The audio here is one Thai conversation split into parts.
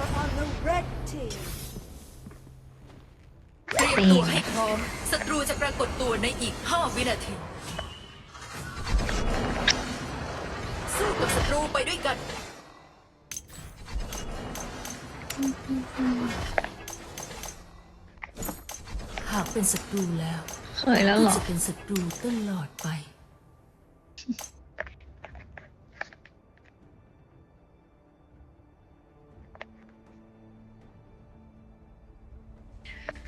are on the red team. เตรียมตัวให้พร้อมศัตรูจะปรากฏตัวในอีก 5 วินาที สู้กับศัตรูไปด้วยกัน หากเป็นศัตรูแล้วเคยแล้วเหรก็อจะเป็นศัตรูตลอดไป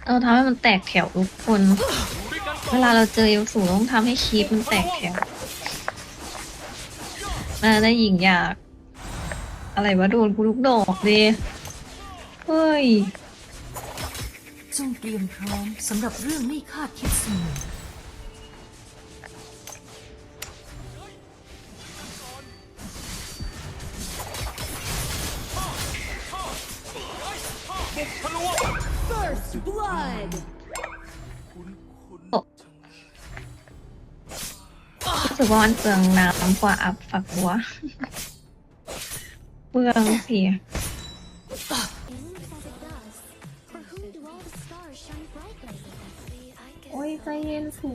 เราทำให้มันแตกแถวทุกคน เวลาเราเจอยกสูงต้องทำให้คีปมันแตกแถวน่าได้หญิงอยาก อะไรวะโดนกูลูกดอกดิเฮ้ยจงเตรียมพร้อมสำหรับเรื่องไม่คาดคิดเสมอ First blood. รู้สึกว่ามันเปลืองน้ำกว่าอัพฝักบัว เปลืองสิ It moves as it does. For whom do all the stars shine brightly? โอ้ยใจเย็นสู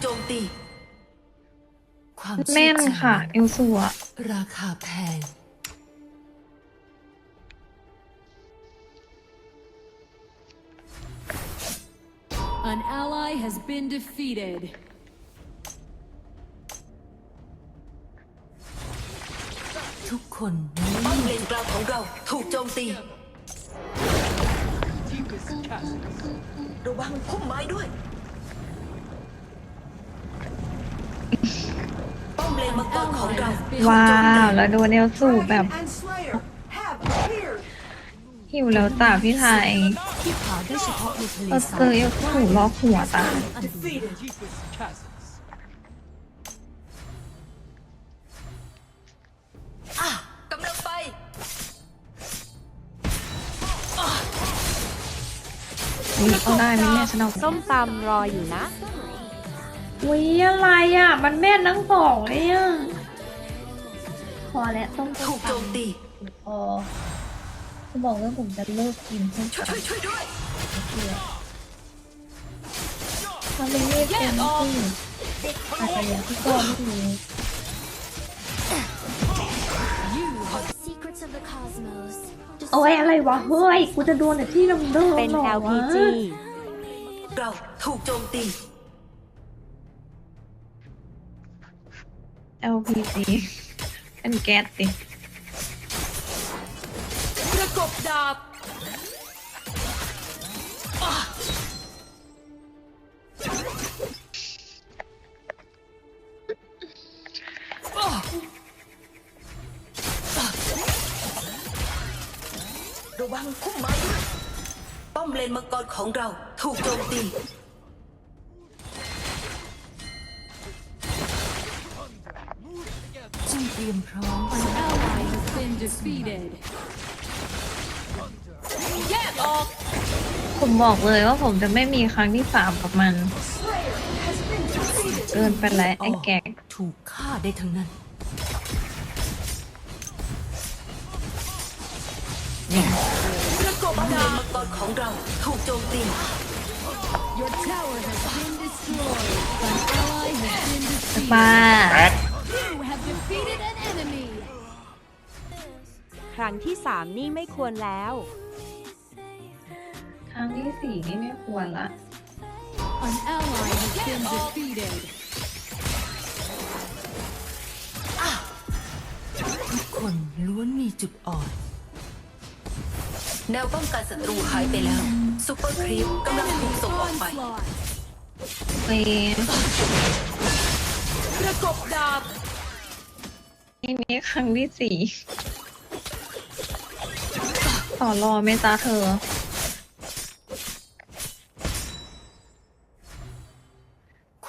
โจมตี ความแม่นเชื่อใจค่ะ เอลสูอะราคาแพง An ally has been defeated. ทุกคนป้อมเลนกลางของเราถูกโจมตี ระวังพุ่มไม้ด้วย ป้อมเลนมังกรของเราถูกว้าโจมตี ว แล้วโดนเอลสูแบบ and Slayer have appeared. หิวแล้วตาพี่ไทย ที่ผาได้เฉพาะในทะเลเราทเจราอยเอลสูล็อกหัวตาอันดู Defeated. chasms. อะกำลังไปอุ้ยเอาได้ไหมเนี่ยฉันเอาส้มตำรออยู่นะ อุ้ยอะไรอะ มันแม่นทั้งสองเลยอะพอแล้วต้องถูกโจมตี พอ บอกว่าผมจะเลิกกินส้มช่วยตำช่วยช่วยด้วยทำเป็นเรียกเต็มที่อาจจะอย่างที่ก็ไม่รู้ Secrets of the cosmos. โอ้ยอะไรวะเฮ้ยกูจะโดนแต่ที่ลำเดิมเป็น หรอวะ LPG เราถูกโจมตี LPG เป็นแก๊สดิ Cục đạp ờ. ờ. ờ. Đồ băng khúc mạnh Bom lên mặt con khổng rau Thu trôn tim. An ally has been defeated. แยกออกผมบอกเลยว่าผมจะไม่มีครั้งที่สามกับมัน Slayer has been defeated. เกินไปแล้วไอ้แก๊กถูกฆ่าได้ทั้งนั้นประกบดาบมังกรของเราถูกโจมตี Your tower has been destroyed. An ally has been defeated. บ้า You have defeated an enemy. ครั้งที่สามนี่ไม่ควรแล้วค รั้งที่สี่นี่ไม่ควรละ An ally has been defeated. ทุกคนล้วนมีจุดอ่อน แนวป้องกันศัตรูหายไปแล้วซูเปอร์ครีปกำลังถูกส่งออกไป Onslaught. เวประกบดาบนี่นี่ครั้งที่สี่ต่อรอไหมจ้าเธอ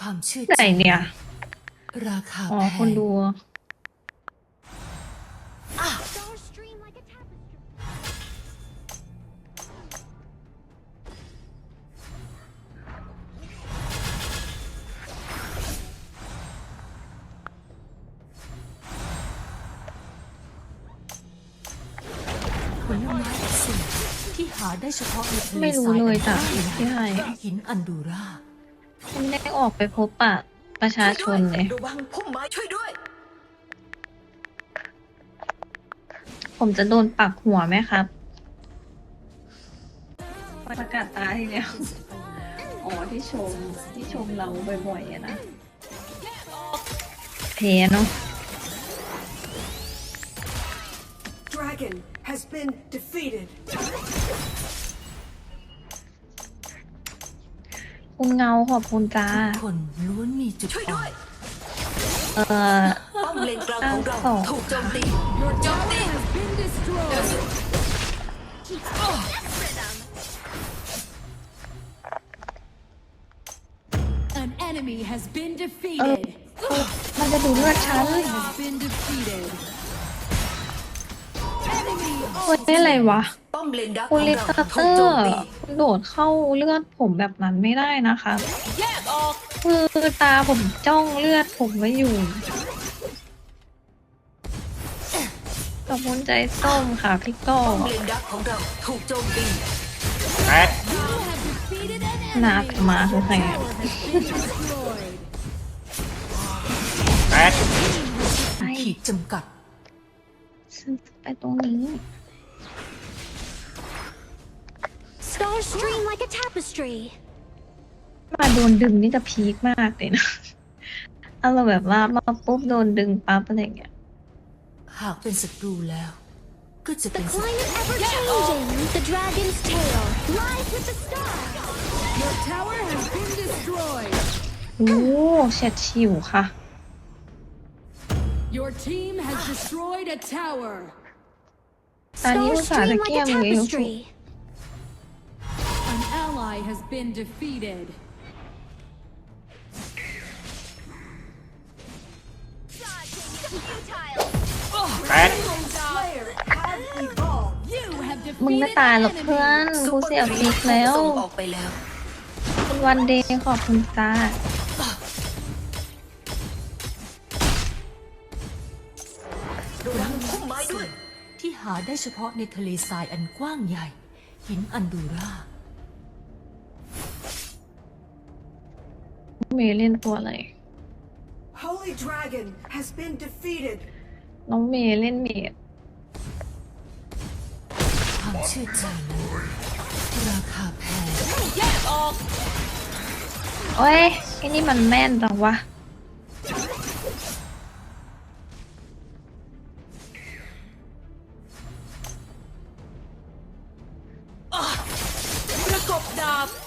ความเชื่อไหนใจเนี่ย ราคาอ๋อ แพคนงดู Stars stream like a tapestry. หาได้เฉพาะในทะเลไม่รู้ทรายเลยจ้ะอันกว้างพี่ไฮ หินอันดูรา ไม่ได้ออกไปพบปะประชาชนเลยระวังพุ่มไม้ช่วยด้วย ผมจะโดนปักหัวไหมครับ ประกาศตาทีเดียวอ๋อที่ชมที่ชมเราบ่อยๆอะนะเพเนาะ Dragon has been defeated. คุณเงาขอบคุณจ้า คนล้วนมีจุดช่วยอ่ด้อวยนเอ่อป้อมเลนกลางของเราสองถูกโจมตี Your tower has been destroyed. An enemy has been defeated. มันจะดูเลือดฉัน Ally has been defeated. Enemy เฮ้ยอะไรวะป้อมเลนดักขคุอณงลิเราตาเตถูอกโจมร์ตีคุณโดดเข้าเลือดผมแบบนั้นไม่ได้นะคะ แยกออกคือตาผมจ้องเลือดผมไว้อยู่ขอบคุณใจส้มค่ะพี่ก้อป้อมเลนดักของเราถูกโจมตี You have defeated an enemy. นาคมาคือใคร Tower has been destroyed. ขีดจำกัด ฉันจะไปตรงนี้ Stars stream like a tapestry. มาโดนดึงนี่จะพีคมากเลยนะเอาเราแบบว่ามาปุ๊บโดนดึงปั๊บอะไรอย่างเงี้ย หากเป็นศัตรูแล้ว ก็จะ The เป็นศัตรู climate ever changing. The dragon's tail. Rise with the stars. Your tower has been destroyed. โอ้เฉียดฉิวค่ะ Your team has destroyed a tower. ตอนนี้อุ Stars ตส่าห์ stream จะ like เกี้ย a มเลย tapestry. An ally has been defeated. แตก Slayer has evolved. You have มึงไม่ defeated ตายหร an อกเพื่อน enemy. กูเสียพีคแล้ว ส่งออกไปแล้ว คุณวันเดย์ขอบคุณจ้า ไม้ด้วย ที่หาได้เฉพาะในทะเลทรายอันกว้างใหญ่ หินอันดูราเมย์เล่นตัวอะไร Holy Dragon has been defeated. น้องเมย์เล่นเมดความเชื่อใจราคาแพงโอ้ยไอ้นี่มันแม่นจังวะ and moon?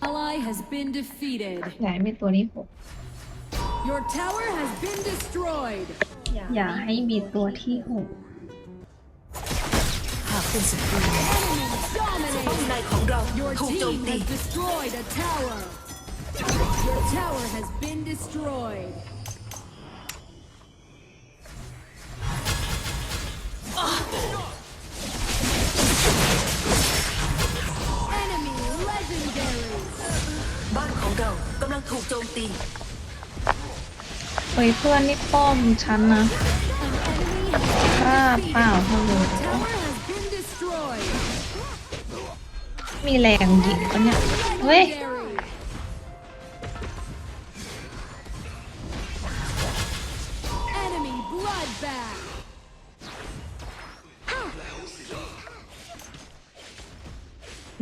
Ally has been defeated. อยากให้มีตัวนี้ผม Your tower has been destroyed. อยากให้มีตัวที่หก หากเป็นศัตรู ป้อม Dominate. ในของเรา Your ถูกโจม team ตี has destroyed a tower. Your tower has been destroyed. Enemy legendary. บ้านของเรากำลังถูกโจมตี เฮ้ยเพื่อนนี่ป้อมฉันนะ An enemy has ฆ่าเปล่าเท่าเลย tower has มีแรงยิงปะเนี่ย เฮ้ย Legendary. Enemy bloodbath.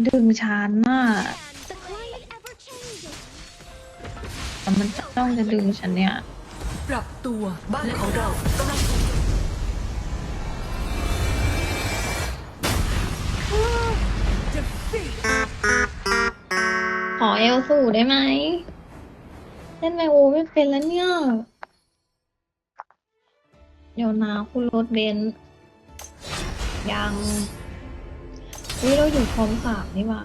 ดึงฉันน่ะ The climate ever changing. แต่มันจ้องจะดึงฉันเนี่ย ปรับตัวบ้านของเรากำลัง สู่ได้ไหมเล่นไมโอไม่เป็นแล้วเนี่ย เดี๋ยวนะคุณรถเบนยังวิเราอยู่พร้อมสามนี่หว่า